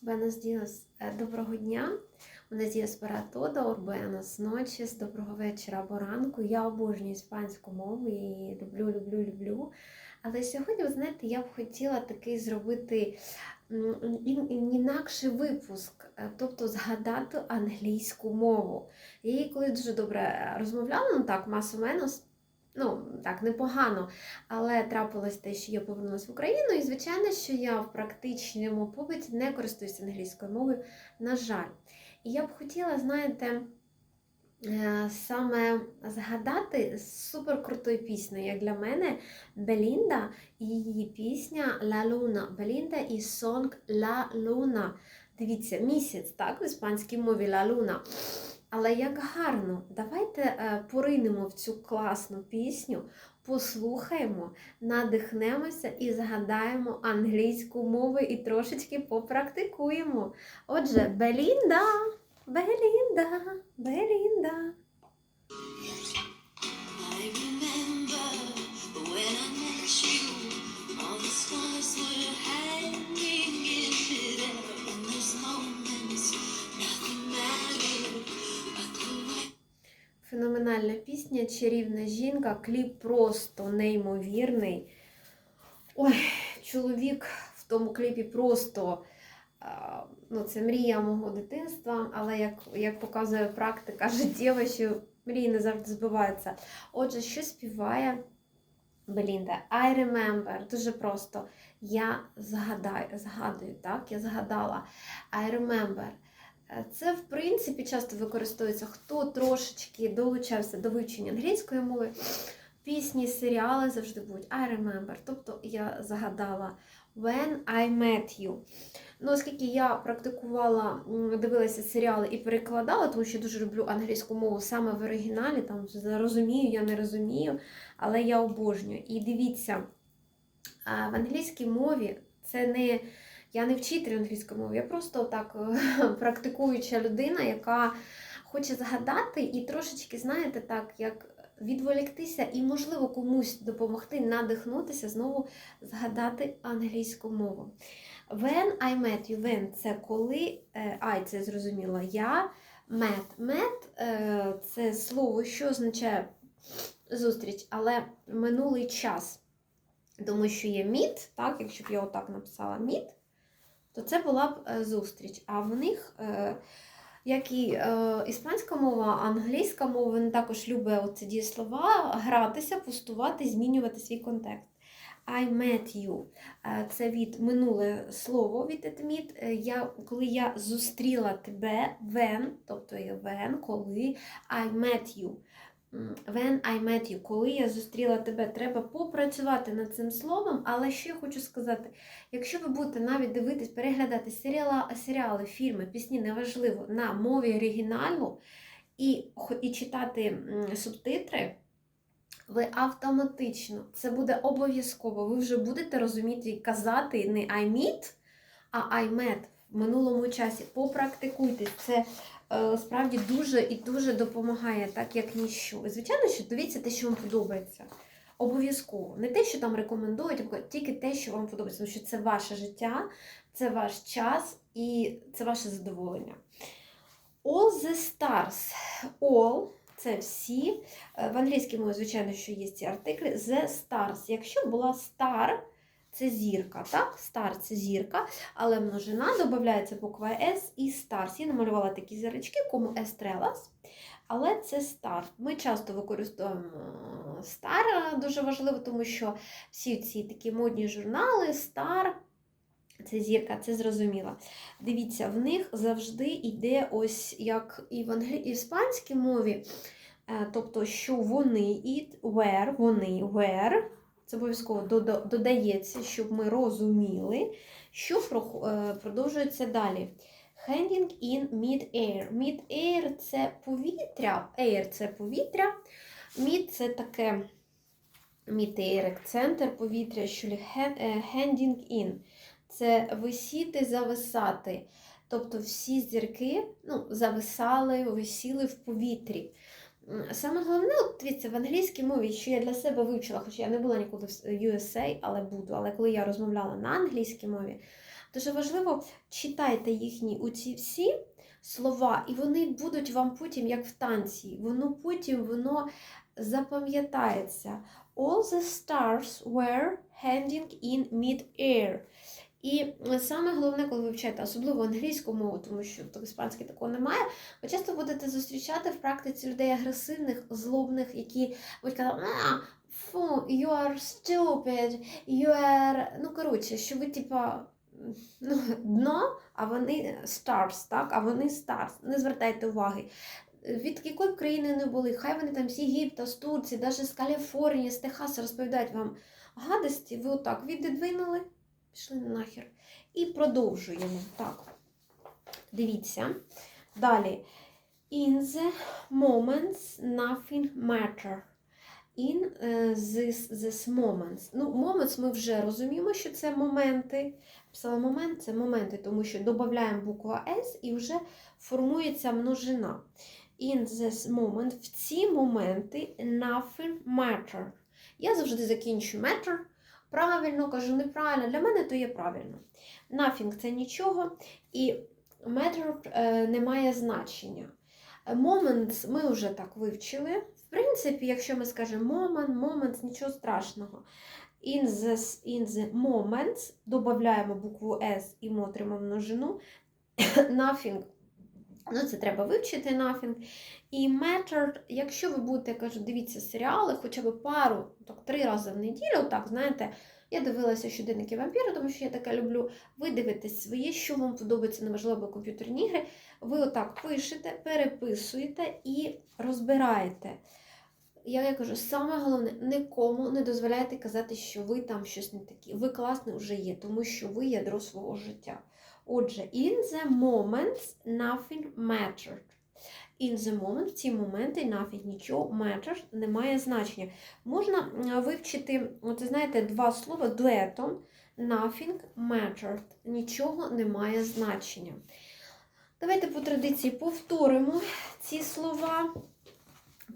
Buenos días. Е, Доброго дня. Buenos días para todo, buenas noches, доброго вечора або ранку. Я обожнюю іспанську мову і люблю, люблю, люблю. Але сьогодні, ви знаєте, я б хотіла такий зробити інакший випуск, е, тобто згадати англійську мову. Я її коли дуже добре розмовляла, ну так, масо-менос, ну так, непогано. Але трапилось те, що я повернулася в Україну, і звичайно, що я в практичному побуті не користуюся англійською мовою, на жаль. І я б хотіла, знаєте, е, саме згадати суперкрутою піснею, як для мене, Белінда і її пісня La Luna. Белінда і сонг La Luna. Дивіться, місяць, так, в іспанській мові La Luna. Але як гарно, давайте е, поринемо в цю класну пісню, послухаємо, надихнемося і згадаємо англійську мову і трошечки попрактикуємо. Отже, Белінда, Белінда, Белінда. Феноменальна пісня, чарівна жінка, кліп просто неймовірний. Ой, чоловік в тому кліпі просто. Ну, це мрія мого дитинства, але як, як показує практика життєва, що мрії не завжди збиваються. Отже, що співає Белінда? I remember. Дуже просто. Я згадаю, згадую, так? Я згадала. I remember. Е, Це, в принципі, часто використовується, хто трошечки долучався до вивчення англійської мови. Пісні, серіали завжди будуть I remember. Тобто я згадала When I met you. Ну, оскільки я практикувала, дивилася серіали і перекладала, тому що дуже люблю англійську мову саме в оригіналі, там розумію, я не розумію, але я обожнюю. І дивіться, в англійській мові це не. Я не вчитель англійської мови, я просто так е, практикуюча людина, яка хоче згадати і трошечки, знаєте, так, як відволіктися і, можливо, комусь допомогти надихнутися, знову згадати англійську мову. When I met you, when це коли, е, I це зрозуміло, я, met. Met е, це слово, що означає зустріч, але минулий час. Тому що є meet, так, якщо б я отак написала meet, то це була б е, зустріч. А в них, е, як і е, іспанська мова, англійська мова, вони також люблять оці дієслова гратися, пустувати, змінювати свій контекст. I met you. Це від минуле слово від. Е, Я, коли я зустріла тебе, when, тобто when, коли I met you. When I met you, коли я зустріла тебе, треба попрацювати над цим словом, але я хочу сказати, якщо ви будете навіть дивитись, переглядати серіали, серіали фільми, пісні, неважливо, на мові оригіналу і, і читати субтитри, ви автоматично, це буде обов'язково, ви вже будете розуміти і казати не I meet, а I met в минулому часі. Попрактикуйтесь. Це справді дуже і дуже допомагає, так як ніщо. І, звичайно, що дивіться те, що вам подобається. Обов'язково. Не те, що там рекомендують, а тільки те, що вам подобається, тому що це ваше життя, це ваш час і це ваше задоволення. All the stars. All це всі. Е, В англійській мові, звичайно, що є ці артиклі. The stars. Якщо була star, це зірка, так? Star це зірка, але множина додається буква S і stars. Я намалювала такі зірочки, кому estrellas, але це star. Ми часто використовуємо е, дуже важливо, тому що всі ці такі модні журнали, star. Це зірка, це зрозуміло. Дивіться, в них завжди йде ось як і в і іспанській мові, е, тобто, що вони it, where, вони where, це обов'язково додається, щоб ми розуміли, що е, продовжується далі. Handing in mid-air. Mid-air – це повітря, air – це повітря, mid – це таке mid-air, центр повітря, що е, handing in – це висіти, зависати. Тобто всі зірки ну, зависали, висіли в повітрі. Саме головне, от дивіться, в англійській мові, що я для себе вивчила, хоча я не була ніколи в USA, але буду. Але коли я розмовляла на англійській мові, Дуже важливо, читайте їхні оці всі слова, і вони будуть вам потім, як в танці, воно потім воно запам'ятається. All the stars were handing in mid-air. І саме головне, коли ви вивчаєте, особливо англійську мову, тому що в іспанській такого немає, ви часто будете зустрічати в практиці людей агресивних, злобних, які будуть казати, фу, you are stupid, you are... Ну, коротше, що ви, типа, ну, дно, а вони stars, так? А вони stars. Не звертайте уваги. Від якої б країни не були, хай вони там з Єгипта, з Турції, навіть з Каліфорнії, з Техаса розповідають вам гадості, ви отак віддвинули, пішли нахер. І продовжуємо. Так. Дивіться. Далі. In the moments nothing matter. In е, this, this moments. Ну, moments ми вже розуміємо, що це моменти. Писала момент, це моменти, тому що додаємо букву S і вже формується множина. In this moment, в ці моменти nothing matter. Я завжди закінчую matter. Правильно, кажу неправильно. Для мене то є правильно. Nothing це нічого, і matter е, не має значення. Moments ми вже так вивчили. В принципі, якщо ми скажемо moment, moments, нічого страшного. In the, in the moments додаємо букву S і ми отримаємо множину. Nothing. Ну, це треба вивчити nothing. І matter, якщо ви будете, я кажу, дивіться серіали, хоча б пару, так, три рази в неділю, так, знаєте, я дивилася щоденники вампіра, тому що я таке люблю. Ви дивитесь своє, що вам подобається, неважливо комп'ютерні ігри. Ви отак пишете, переписуєте і розбираєте. Я, я кажу, саме головне, нікому не дозволяйте казати, що ви там щось не такі. Ви класний вже є, тому що ви ядро свого життя. Отже, in the moments nothing mattered. In the moment, в ці моменти nothing, нічого matters, не має значення. Можна вивчити, от, знаєте, два слова дуетом. Nothing mattered. Нічого не має значення. Давайте по традиції повторимо ці слова.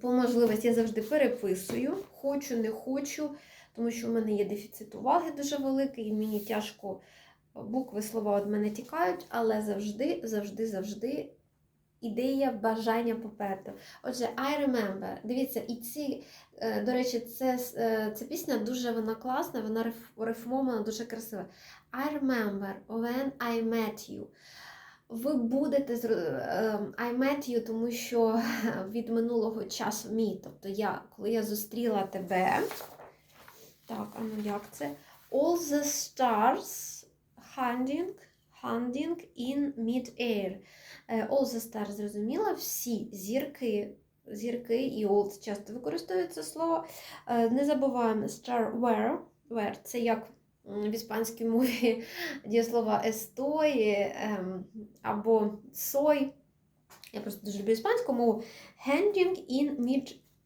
По можливості я завжди переписую. Хочу, не хочу, тому що в мене є дефіцит уваги дуже великий, і мені тяжко букви, слова від мене тікають, але завжди, завжди, завжди ідея, бажання попереду. Отже, I remember. Дивіться, і ці, е, до речі, це, е, ця пісня дуже вона класна, вона рифмована, дуже красива. I remember when I met you. Ви будете е, I met you, тому що від минулого часу мій. Тобто я, коли я зустріла тебе. Так, а ну як це? All the stars handing, handing in mid-air. Е, All the stars зрозуміла, всі зірки, зірки і all часто використовується слово. Е, Не забуваємо star were. were це як в іспанській мові дієслова estoy ем, або soy. Я просто дуже люблю іспанську мову. Handing in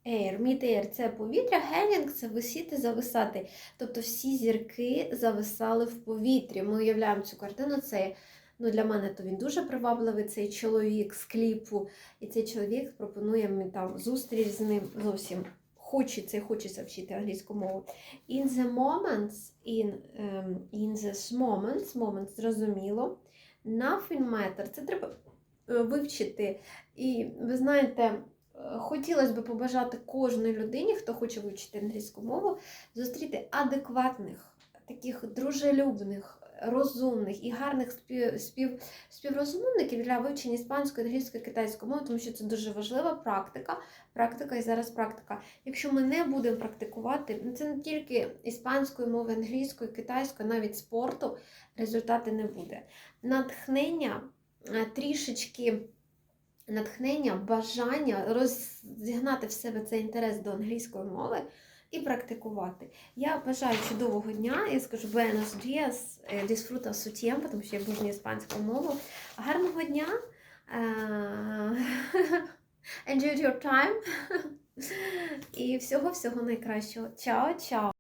mid-air. Mid-air – це повітря, handing – це висіти, зависати. Тобто всі зірки зависали в повітрі. Ми уявляємо цю картину. Це ну, для мене то він дуже привабливий, цей чоловік з кліпу. І цей чоловік пропонує мені там зустріч з ним зовсім. Хочеться, хочеться вчити англійську мову. In the moments, in, um, in the moments, moments, зрозуміло. Nothing matter. Це треба е, вивчити. І ви знаєте, хотілося б побажати кожній людині, хто хоче вивчити англійську мову, зустріти адекватних, таких дружелюбних, розумних і гарних спів, спів, співрозумовників для вивчення іспанської, англійської, китайської мови, тому що це дуже важлива практика. Практика і зараз практика. Якщо ми не будемо практикувати, ну, це не тільки іспанської мови, англійської, китайської, навіть спорту, результати не буде. Натхнення е, трішечки натхнення, бажання розігнати в себе цей інтерес до англійської мови і практикувати. Я бажаю чудового дня. Я скажу buenos días, eh, disfruta su tiempo, тому що я обожнюю іспанську мову. Гарного дня. Enjoy your time. І всього-всього найкращого. Чао, чао!